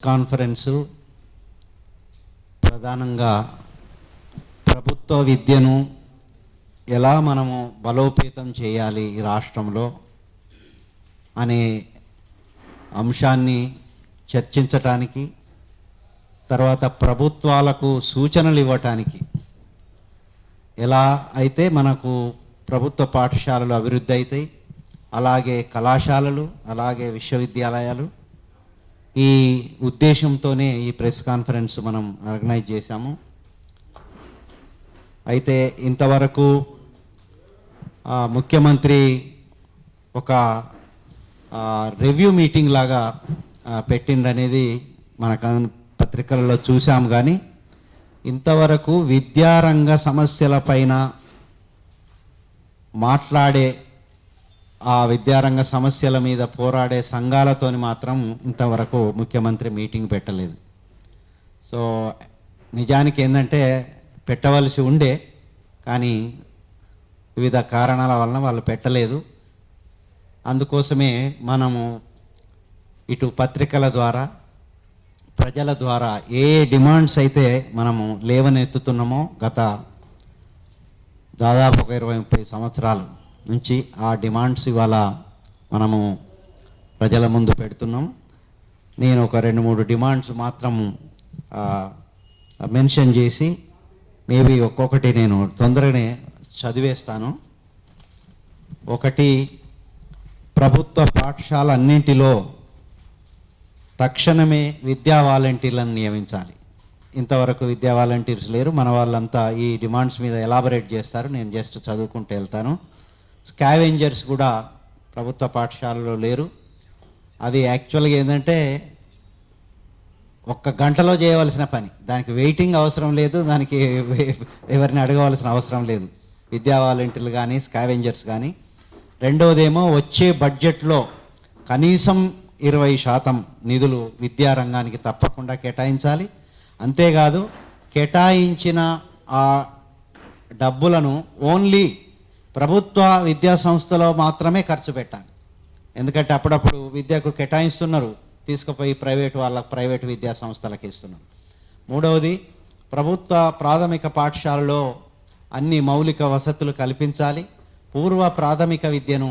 Conference ప్రధానంగా ప్రభుత్వ విద్యను ఎలా మనము బలోపేతం చేయాలి ఈ రాష్ట్రంలో అనే అంశాన్ని చర్చించటానికి తర్వాత ప్రభుత్వాలకు సూచనలు ఇవ్వటానికి ఎలా అయితే మనకు ప్రభుత్వ పాఠశాలలు అభివృద్ధి అవుతాయి అలాగే కళాశాలలు అలాగే విశ్వవిద్యాలయాలు ఈ ఉద్దేశంతోనే ఈ ప్రెస్ కాన్ఫరెన్స్ మనం ఆర్గనైజ్ చేశాము. అయితే ఇంతవరకు ముఖ్యమంత్రి ఒక రివ్యూ మీటింగ్ లాగా పెట్టిండనేది మనకు పత్రికలలో చూసాం కానీ ఇంతవరకు విద్యారంగ సమస్యలపైన మాట్లాడే ఆ విద్యారంగ సమస్యల మీద పోరాడే సంఘాలతోని మాత్రం ఇంతవరకు ముఖ్యమంత్రి మీటింగ్ పెట్టలేదు. సో నిజానికి ఏంటంటే పెట్టవలసి ఉండే కానీ వివిధ కారణాల వలన వాళ్ళు పెట్టలేదు. అందుకోసమే మనము ఇటు పత్రికల ద్వారా ప్రజల ద్వారా ఏ డిమాండ్స్ అయితే మనము లేవనెత్తుతున్నామో గత దాదాపు ఒక ఇరవై ముప్పై సంవత్సరాలు నుంచి ఆ డిమాండ్స్ ఇవాళ మనము ప్రజల ముందు పెడుతున్నాం. నేను ఒక రెండు మూడు డిమాండ్స్ మాత్రం మెన్షన్ చేసి మేబీ ఒక్కొక్కటి నేను తొందరగానే చదివేస్తాను. ఒకటి ప్రభుత్వ పాఠశాల అన్నింటిలో తక్షణమే విద్యా వాలంటీర్లను నియమించాలి. ఇంతవరకు విద్యా వాలంటీర్స్ లేరు. మన వాళ్ళంతా ఈ డిమాండ్స్ మీద ఎలాబరేట్ చేస్తారు? నేను జస్ట్ చదువుకుంటూ వెళ్తాను. స్కావెంజర్స్ కూడా ప్రభుత్వ పాఠశాలలో లేరు. అవి యాక్చువల్గా ఏంటంటే ఒక్క గంటలో చేయవలసిన పని. దానికి వెయిటింగ్ అవసరం లేదు దానికి ఎవరిని అడగవలసిన అవసరం లేదు. విద్యా వాలంటీర్లు కానీ స్కావెంజర్స్ కానీ. రెండవదేమో వచ్చే బడ్జెట్లో కనీసం ఇరవై శాతం నిధులు విద్యారంగానికి తప్పకుండా కేటాయించాలి. అంతేకాదు కేటాయించిన ఆ డబ్బులను ఓన్లీ ప్రభుత్వ విద్యా సంస్థలో మాత్రమే ఖర్చు పెట్టాలి. ఎందుకంటే అప్పుడప్పుడు విద్యకు కేటాయిస్తున్నారు తీసుకుపోయి ప్రైవేట్ వాళ్ళ ప్రైవేట్ విద్యా సంస్థలకు ఇస్తున్నారు. మూడవది ప్రభుత్వ ప్రాథమిక పాఠశాలలో అన్ని మౌలిక వసతులు కల్పించాలి. పూర్వ ప్రాథమిక విద్యను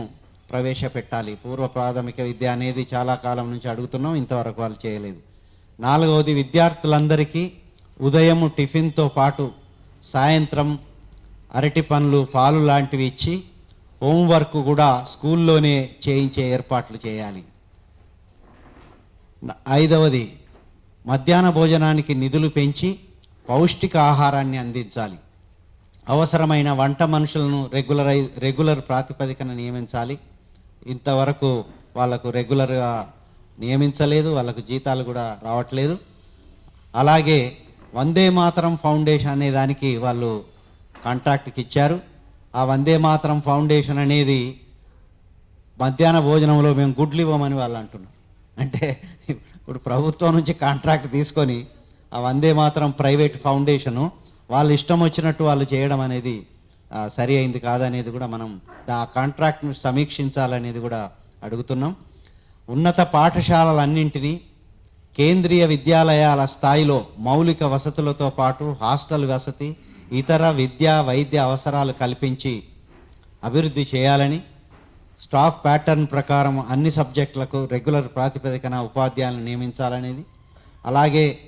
ప్రవేశపెట్టాలి. పూర్వ ప్రాథమిక విద్య అనేది చాలా కాలం నుంచి అడుగుతున్నాం ఇంతవరకు వాళ్ళు చేయలేదు. నాలుగవది విద్యార్థులందరికీ ఉదయం టిఫిన్తో పాటు సాయంత్రం అరటి పండ్లు పాలు లాంటివి ఇచ్చి హోంవర్క్ కూడా స్కూల్లోనే చేయించే ఏర్పాట్లు చేయాలి. ఐదవది మధ్యాహ్న భోజనానికి నిధులు పెంచి పౌష్టిక ఆహారాన్ని అందించాలి. అవసరమైన వంట మనుషులను రెగ్యులరై రెగ్యులర్ ప్రాతిపదికన నియమించాలి. ఇంతవరకు వాళ్ళకు రెగ్యులర్గా నియమించలేదు వాళ్ళకు జీతాలు కూడా రావట్లేదు. అలాగే వందే మాతరం ఫౌండేషన్ అనే దానికి వాళ్ళు కాంట్రాక్ట్కి ఇచ్చారు. ఆ వందే మాతరం ఫౌండేషన్ అనేది మధ్యాహ్న భోజనంలో మేము గుడ్లు ఇవ్వమని వాళ్ళు అంటున్నారు. అంటే ఇప్పుడు ప్రభుత్వం నుంచి కాంట్రాక్ట్ తీసుకొని ఆ వందే మాత్రం ప్రైవేట్ ఫౌండేషను వాళ్ళు ఇష్టం వచ్చినట్టు వాళ్ళు చేయడం అనేది సరి అయింది కాదనేది కూడా మనం ఆ కాంట్రాక్ట్ను సమీక్షించాలనేది కూడా అడుగుతున్నాం. ఉన్నత పాఠశాలలన్నింటినీ కేంద్రీయ విద్యాలయాల స్థాయిలో మౌలిక వసతులతో పాటు హాస్టల్ వసతి ఇతర విద్యా వైద్య అవసరాలు కల్పించి అభివృద్ధి చేయాలని స్టాఫ్ ప్యాటర్న్ ప్రకారం అన్ని సబ్జెక్టులకు రెగ్యులర్ ప్రాతిపదికన ఉపాధ్యాయులను నియమించాలనేది. అలాగే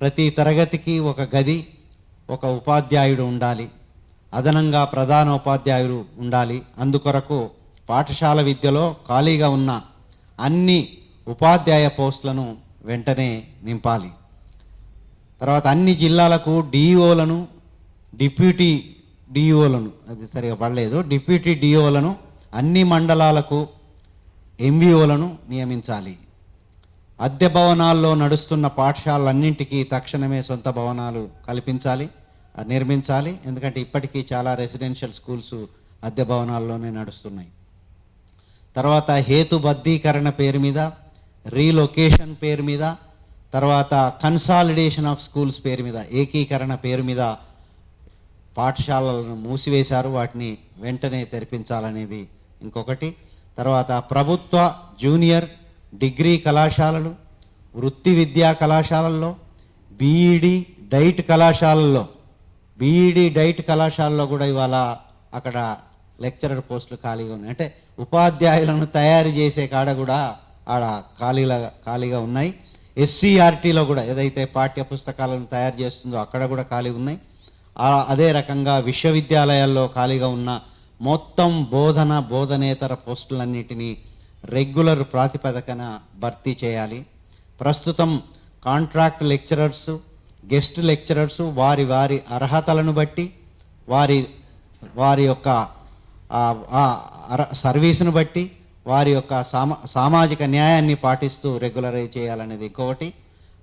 ప్రతి తరగతికి ఒక గది ఒక ఉపాధ్యాయుడు ఉండాలి. అదనంగా ప్రధాన ఉపాధ్యాయుడు ఉండాలి. అందుకొరకు పాఠశాల విద్యలో ఖాళీగా ఉన్న అన్ని ఉపాధ్యాయ పోస్టులను వెంటనే నింపాలి. తర్వాత అన్ని జిల్లాలకు డిఈఓలను డిప్యూటీ డిఈఓలను అది సరిగా పడలేదు డిప్యూటీ డిఓలను అన్ని మండలాలకు ఎంబీఓలను నియమించాలి. అద్దె భవనాల్లో నడుస్తున్న పాఠశాలలన్నింటికీ తక్షణమే సొంత భవనాలు కల్పించాలి నిర్మించాలి ఎందుకంటే ఇప్పటికీ చాలా రెసిడెన్షియల్ స్కూల్స్ అద్దె భవనాల్లోనే నడుస్తున్నాయి. తర్వాత హేతుబద్ధీకరణ పేరు మీద రీలొకేషన్ పేరు మీద తర్వాత కన్సాలిడేషన్ ఆఫ్ స్కూల్స్ పేరు మీద ఏకీకరణ పేరు మీద పాఠశాలలను మూసివేశారు. వాటిని వెంటనే తెరిపించాలనేది ఇంకొకటి. తర్వాత ప్రభుత్వ జూనియర్ డిగ్రీ కళాశాలలు వృత్తి విద్యా కళాశాలల్లో బీఈడి డైట్ కళాశాలల్లో. బీఈడి డైట్ కళాశాలలో కూడా ఇవాళ అక్కడ లెక్చరర్ పోస్టులు ఖాళీగా ఉన్నాయి. అంటే ఉపాధ్యాయులను తయారు చేసే కాడ కూడా ఆడ ఖాళీల ఖాళీగా ఉన్నాయి. ఎస్సీఆర్టీలో కూడా ఏదైతే పాఠ్య పుస్తకాలను తయారు చేస్తుందో అక్కడ కూడా ఖాళీ ఉన్నాయి. అదే రకంగా విశ్వవిద్యాలయాల్లో ఖాళీగా ఉన్న మొత్తం బోధన బోధనేతర పోస్టులన్నిటినీ రెగ్యులర్ ప్రాతిపదికన భర్తీ చేయాలి. ప్రస్తుతం కాంట్రాక్ట్ లెక్చరర్స్ గెస్ట్ లెక్చరర్స్ వారి వారి అర్హతలను బట్టి వారి వారి యొక్క సర్వీస్ను అర- బట్టి వారి యొక్క సామా సామాజిక న్యాయాన్ని పాటిస్తూ రెగ్యులరైజ్ చేయాలనేది ఇంకొకటి.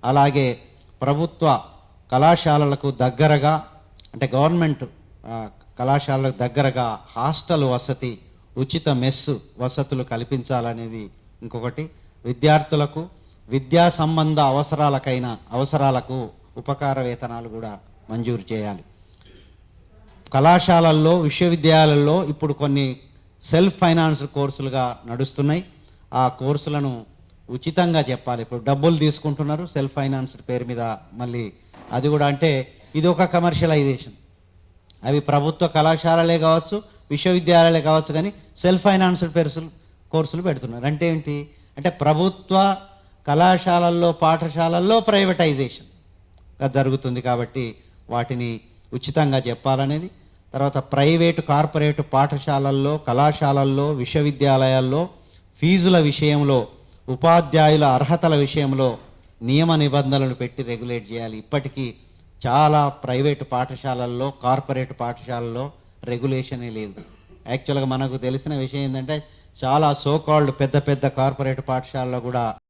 అలాగే ప్రభుత్వ కళాశాలలకు దగ్గరగా అంటే గవర్నమెంట్ కళాశాలలకు కళాశాలకు దగ్గరగా హాస్టల్ వసతి ఉచిత మెస్ వసతులు కల్పించాలనేది ఇంకొకటి. విద్యార్థులకు విద్యా సంబంధ అవసరాలకైన అవసరాలకు ఉపకార వేతనాలు కూడా మంజూరు చేయాలి. కళాశాలల్లో విశ్వవిద్యాలయాల్లో ఇప్పుడు కొన్ని సెల్ఫ్ ఫైనాన్స్ కోర్సులుగా నడుస్తున్నాయి. ఆ కోర్సులను ఉచితంగా చెప్పాలి. ఇప్పుడు డబ్బులు తీసుకుంటున్నారు సెల్ఫ్ ఫైనాన్స్ పేరు మీద మళ్ళీ. అది కూడా అంటే ఇది ఒక కమర్షియలైజేషన్. అవి ప్రభుత్వ కళాశాలలే కావచ్చు విశ్వవిద్యాలయాలే కావచ్చు కానీ సెల్ఫ్ ఫైనాన్స్డ్ పెర్సులు కోర్సులు పెడుతున్నారు. అంటే ఏంటి? అంటే ప్రభుత్వ కళాశాలల్లో పాఠశాలల్లో ప్రైవేటైజేషన్ జరుగుతుంది కాబట్టి వాటిని ఉచితంగా చెప్పాలనేది. తర్వాత ప్రైవేటు కార్పొరేటు పాఠశాలల్లో కళాశాలల్లో విశ్వవిద్యాలయాల్లో ఫీజుల విషయంలో ఉపాధ్యాయుల అర్హతల విషయంలో నియమ నిబంధనలు పెట్టి రెగ్యులేట్ చేయాలి. ఇప్పటికీ చాలా ప్రైవేటు పాఠశాలల్లో కార్పొరేట్ పాఠశాలల్లో రెగ్యులేషనే లేదు. యాక్చువల్గా మనకు తెలిసిన విషయం ఏంటంటే చాలా సోకాల్డ్ పెద్ద పెద్ద కార్పొరేట్ పాఠశాలలో కూడా